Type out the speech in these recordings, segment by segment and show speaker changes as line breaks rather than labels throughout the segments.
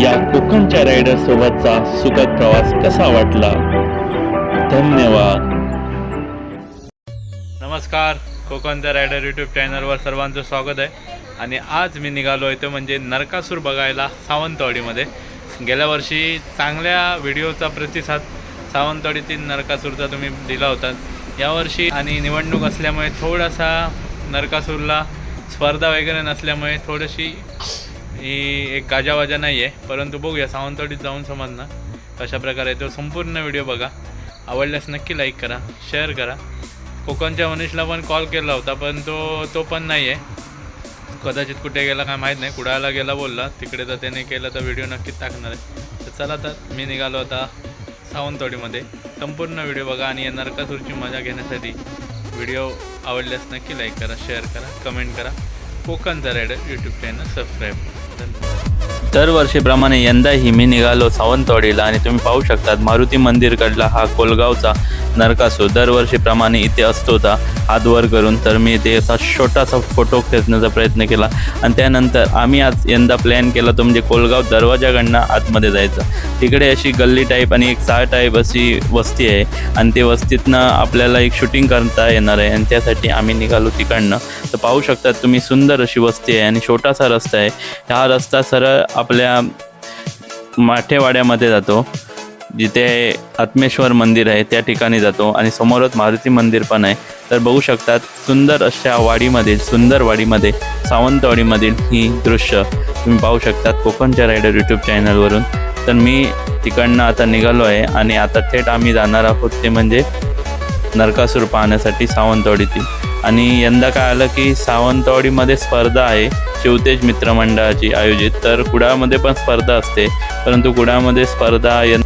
या कोकणच्या रायडर सोबतचा सुखद प्रवास कसा वाटला? धन्यवाद.
नमस्कार कोकणचा रायडर यूट्यूब चॅनलवर सर्वांचं स्वागत आहे. आणि आज मी निघालो आहे तो म्हणजे नरकासूर बघायला सावंतवाडीमध्ये. गेल्या वर्षी चांगल्या व्हिडिओचा प्रतिसाद सावंतवाडीतील नरकासूरचा तुम्ही दिला होता. यावर्षी आणि निवडणूक असल्यामुळे थोडासा नरकासूरला स्पर्धा वगैरे नसल्यामुळे थोडीशी ही एक गाजावाजा नाही आहे परंतु बघूया सावंतवाडीत जाऊन समजणार कशा प्रकारे तो संपूर्ण व्हिडिओ बघा. आवडल्यास नक्की लाईक करा शेअर करा. कोकणच्या मनीषला पण कॉल केला होता पण तो तो पण नाही आहे कदाचित कुठे गेला काय माहीत नाही. कुडाळला गेला बोलला. तिकडे तर त्याने केलं तर व्हिडिओ नक्कीच टाकणार आहे. तर चला तर मी निघालो आता सावंतवाडीमध्ये. संपूर्ण व्हिडिओ बघा आणि या नरकासूरची मजा घेण्यासाठी व्हिडिओ आवडल्यास नक्की लाईक करा शेअर करा कमेंट करा. कोकणचा रायडर यूट्यूब चॅनल सबस्क्राईब करा धन्यवाद
दरवर्षीप्रमाणे यंदाही मी निघालो सावंतवाडीला आणि तुम्ही पाहू शकतात मारुती मंदिरकडला हा कोलगावचा नरकासूर दरवर्षीप्रमाणे इथे असतो होता हात वर करून. तर मी ते असा छोटासा फोटो खेचण्याचा प्रयत्न केला आणि त्यानंतर आम्ही आज यंदा प्लॅन केला तो म्हणजे कोलगाव दरवाजाकडनं आतमध्ये जायचं. तिकडे अशी गल्ली टाईप आणि एक चाळ टाईप अशी वस्ती आहे आणि ते वस्तीतनं आपल्याला एक शूटिंग करता येणार आहे आणि त्यासाठी आम्ही निघालो तिकडनं. तर पाहू शकतात तुम्ही सुंदर अशी वस्ती आहे आणि छोटासा रस्ता आहे. हा रस्ता सरळ आपल्या माठेवाड्यामध्ये जातो. जिथे आत्मेश्वर मंदिर आहे त्या ठिकाणी जातो आणि समोरच मारुती मंदिर पण आहे. तर बघू शकतात सुंदर अशा वाडीमधील सुंदर वाडीमध्ये सावंतवाडीमधील ही दृश्य तुम्ही पाहू शकतात कोकणच्या रायडर यूट्यूब चॅनलवरून तर मी तिकडनं आता निघालो आहे आणि आता थेट आम्ही जाणार आहोत ते म्हणजे नरकासूर पाहण्यासाठी सावंतवाडीतील. आणि यंदा काय आलं की सावंतवाडीमध्ये स्पर्धा आहे शिवतेज मित्रमंडळाची आयोजित. तर कुडाळमध्ये पण स्पर्धा असते परंतु कुडाळमध्ये स्पर्धा यं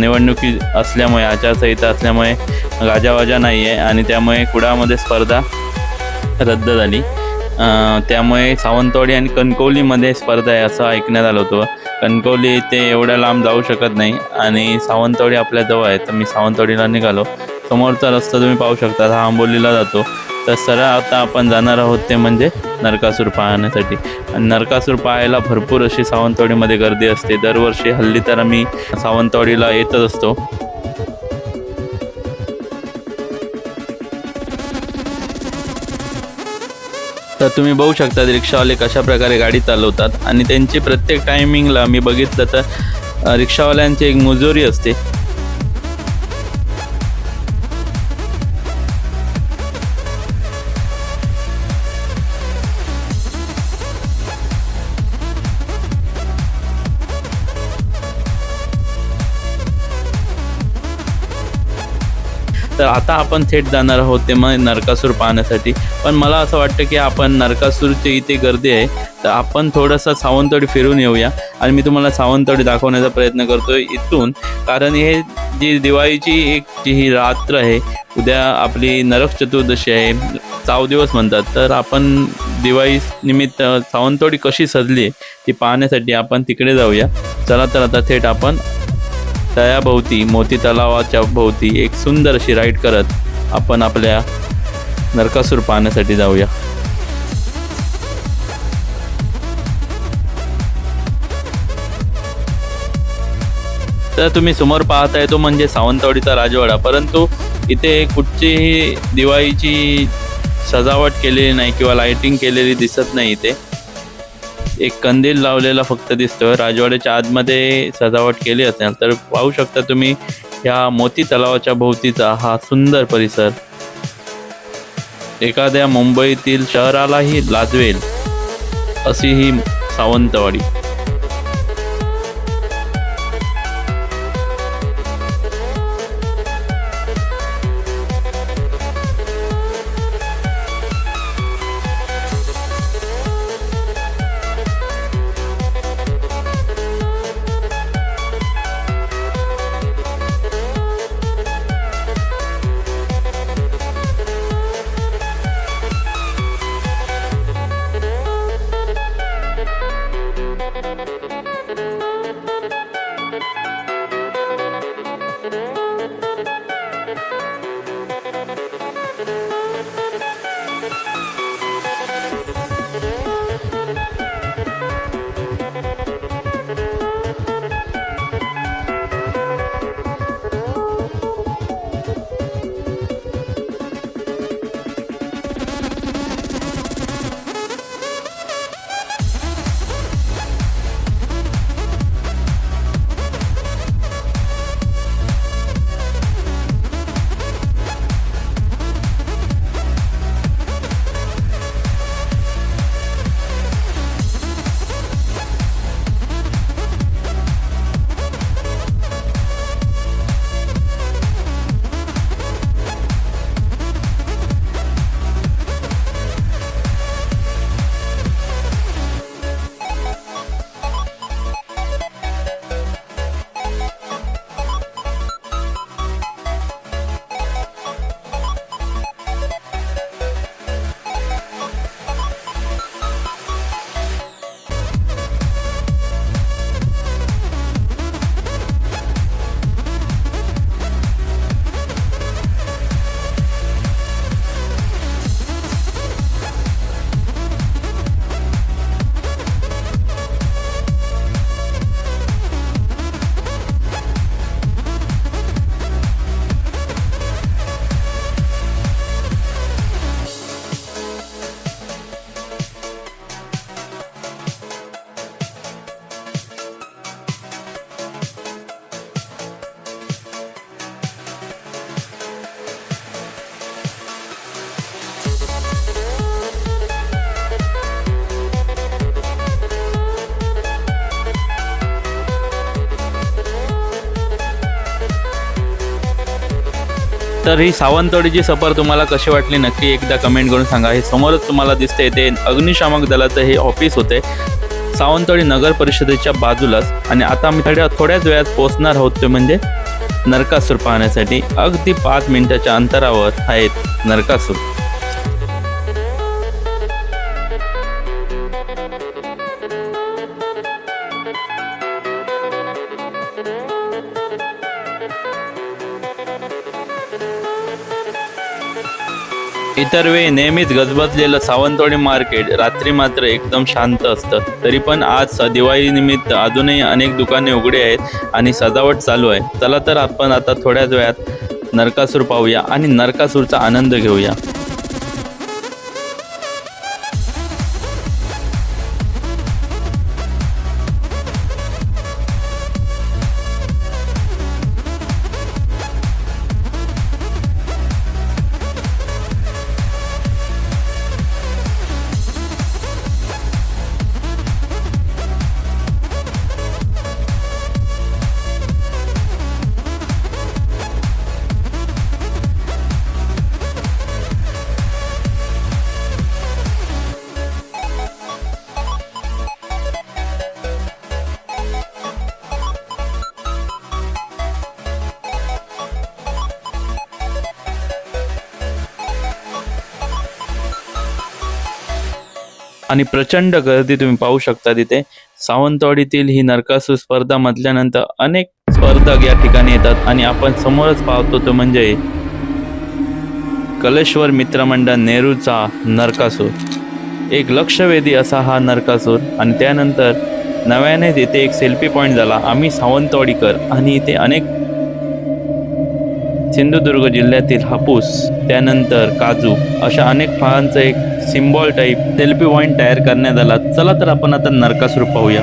निवडणुकी असल्यामुळे आचारसंहिता असल्यामुळे गाजावाजा नाही आहे आणि त्यामुळे कुडाळमध्ये स्पर्धा रद्द झाली. त्यामुळे सावंतवाडी आणि कणकवलीमध्ये स्पर्धा आहे असं ऐकण्यात आलं होतं. कणकवली ते एवढ्या लांब जाऊ शकत नाही आणि सावंतवाडी आपल्या जवळ आहे तर मी सावंतवाडीला निघालो. समोरचा रस्ता तुम्ही पाहू शकता हा आंबोलीला जातो. तर सरळ आता आपण जाणार आहोत ते म्हणजे नरकासूर पाहण्यासाठी. आणि नरकासूर पाहायला भरपूर अशी सावंतवाडीमध्ये गर्दी असते. दरवर्षी हल्ली तर आम्ही सावंतवाडीला येतच असतो. तर तुम्ही बघू शकता रिक्षावाले कशा प्रकारे गाडी चालवतात. आणि त्यांची प्रत्येक टायमिंगला मी बघितलं तर रिक्षावाल्यांची एक मुजोरी असते. तर आता आपण थेट जाणार आहोत ते मग नरकासूर पाहण्यासाठी. पण मला असं वाटतं की आपण नरकासूरची इथे गर्दी आहे तर आपण थोडंसं सावंतवाडी फिरून येऊया. आणि मी तुम्हाला सावंतवाडी दाखवण्याचा प्रयत्न करतोय इथून. कारण हे जी दिवाळीची एक जी ही रात्र आहे उद्या आपली नरक चतुर्दशी आहे चाव दिवस म्हणतात. तर आपण दिवाळी निमित्त सावंतवाडी कशी सजली आहे ती पाहण्यासाठी आपण तिकडे जाऊया. चला तर आता थेट आपण तळ्याभोवती मोती तलावाच्या भोवती एक सुंदर अशी राईड करत आपण आपल्या नरकासूर पाहण्यासाठी जाऊया. तर तुम्ही समोर पाहताय तो म्हणजे सावंतवाडीचा राजवाडा. परंतु इथे कुठचीही दिवाळीची सजावट केलेली नाही किंवा लाइटिंग केलेली दिसत नाही इथे. एक कंदील लावलेला फक्त दिसतोय. राजवाड्याच्या आतमध्ये सजावट केली असेल तर पाहू शकता तुम्ही ह्या मोती तलावाच्या भोवतीचा हा सुंदर परिसर. एखाद्या मुंबईतील शहरालाही लाजवेल अशी ही सावंतवाडी. तर ही सावंतवाडीची सफर तुम्हाला कशी वाटली? नक्की एकदा कमेंट करून सांगा. हे समोरच तुम्हाला दिसते ते अग्निशामक दलाचं हे ऑफिस होते. सावंतवाडी नगर परिषदेच्या बाजूलाच. आणि आता आम्ही थोड्या थोड्याच वेळात पोहोचणार आहोत ते म्हणजे नरकासूर पाहण्यासाठी. अगदी पाच मिनिटाच्या अंतरावर आहेत नरकासूर. इतर वेळी नेहमीच गजबजलेलं सावंतवाडी मार्केट. रात्री मात्र एकदम शांत असतं. तरी पण आज दिवाळीनिमित्त अजूनही अनेक दुकाने उघडे आहेत आणि सजावट चालू आहे. चला तर आपण आता थोड्याच वेळात नरकासूर पाहूया आणि नरकासूरचा आनंद घेऊया. आणि प्रचंड गर्दी तुम्ही पाहू शकता तिथे. सावंतवाडीतील ही नरकासूर स्पर्धा म्हटल्यानंतर अनेक स्पर्धक या ठिकाणी येतात आणि आपण समोरच पाहतो तो म्हणजे कलेश्वर मित्रमंडळ नेहरूचा नरकासूर. एक लक्षवेधी असा हा नरकासूर आणि त्यानंतर नव्यानेच इथे एक सेल्फी पॉईंट झाला आम्ही सावंतवाडीकर. आणि इथे अनेक सिंधुदुर्ग जिल्ह्यातील हापूस त्यानंतर काजू अशा अनेक फळांचं एक सिम्बॉल टाईप सेल्फी पॉईंट तयार करण्यात आला. चला तर आपण आता नरकासूर पाहूया.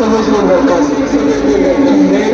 その人のお母さ
ん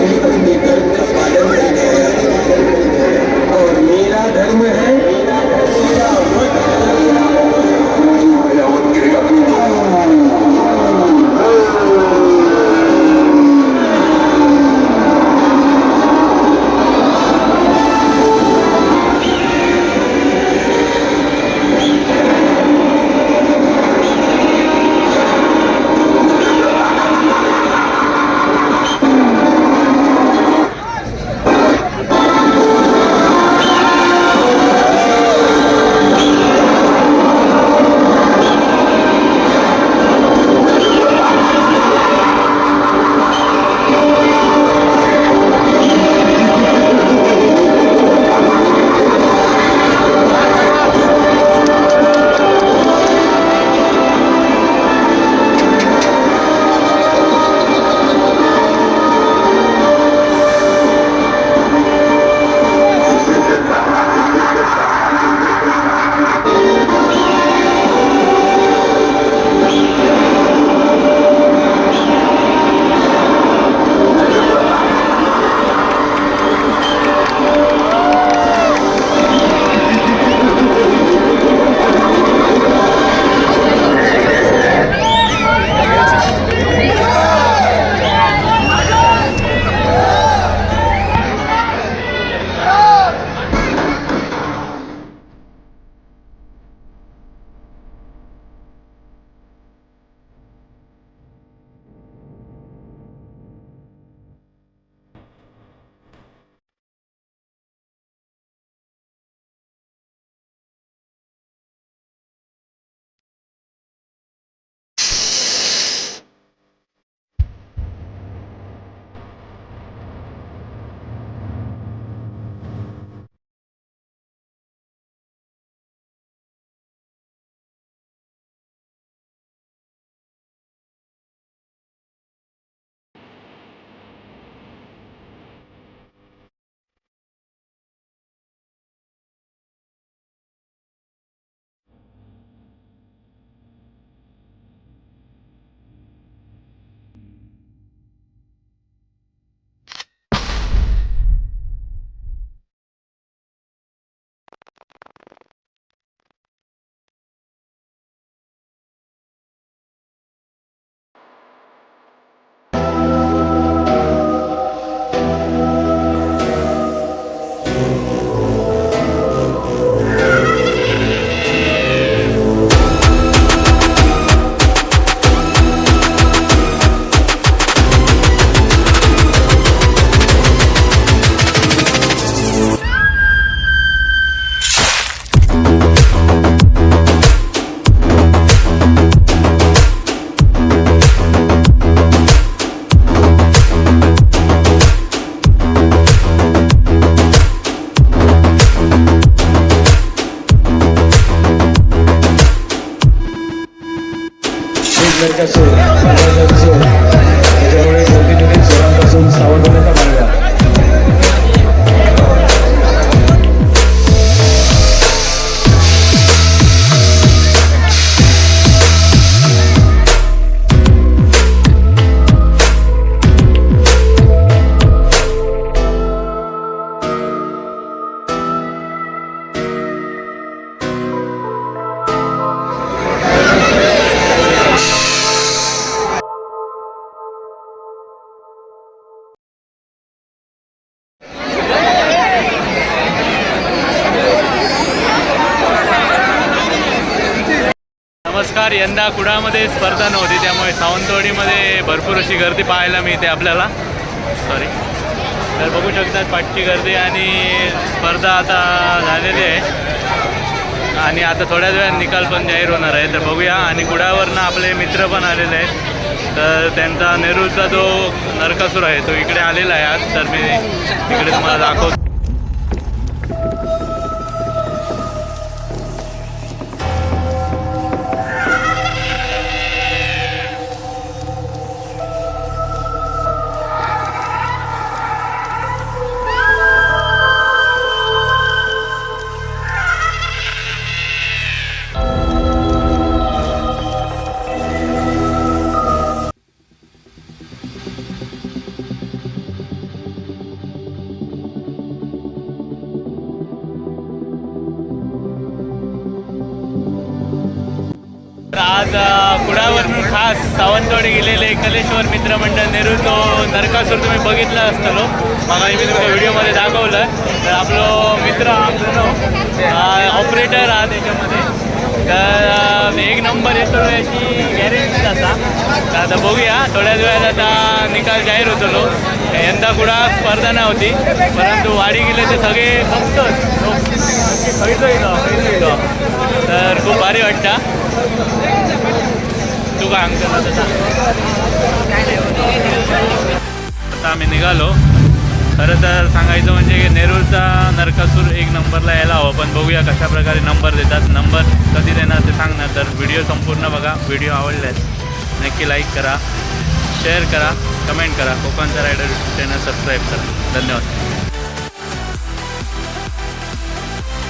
यंदा कुडामध्ये स्पर्धा नव्हती त्यामुळे सावंतवाडीमध्ये भरपूर अशी गर्दी पाहायला मिळते आपल्याला. सॉरी तर बघू शकतात पाठची गर्दी आणि स्पर्धा आता झालेली आहे. आणि आता थोड्याच वेळात निकाल पण जाहीर होणार आहे. तर बघूया. आणि कुडावरनं आपले मित्र पण आलेले आहेत. तर त्यांचा नेरूळचा जो नरकासूर आहे तो इकडे आलेला आहे आज. तर मी इकडे तुम्हाला दाखवतो. खास सावंतवाडी गेलेले कलेश्वर मित्रमंडळ नेहरू तो नरकासूर तुम्ही बघितला असतलो. मग मी तुम्हाला व्हिडिओमध्ये दाखवलं. तर आपलं मित्र ऑपरेटर हा त्याच्यामध्ये तर एक नंबर येतो याची गॅरंटी आता. तर आता बघूया. थोड्याच वेळात आता निकाल जाहीर होतो यंदा कुठं स्पर्धा नव्हती. परंतु वाडी गेले ते सगळे फक्त तर खूप भारी वाटतं. ना तसा आता आम्ही निघालो. खरं तर सांगायचं म्हणजे की नेरूळचा नरकासूर एक नंबरला यायला हवं पण बघूया कशा प्रकारे नंबर देतात. नंबर कधी देणार ते सांगणार तर व्हिडिओ संपूर्ण बघा. व्हिडिओ आवडल्यास नक्की लाईक करा शेअर करा कमेंट करा. कोकणचा रायडर चॅनल सबस्क्राईब करा. धन्यवाद.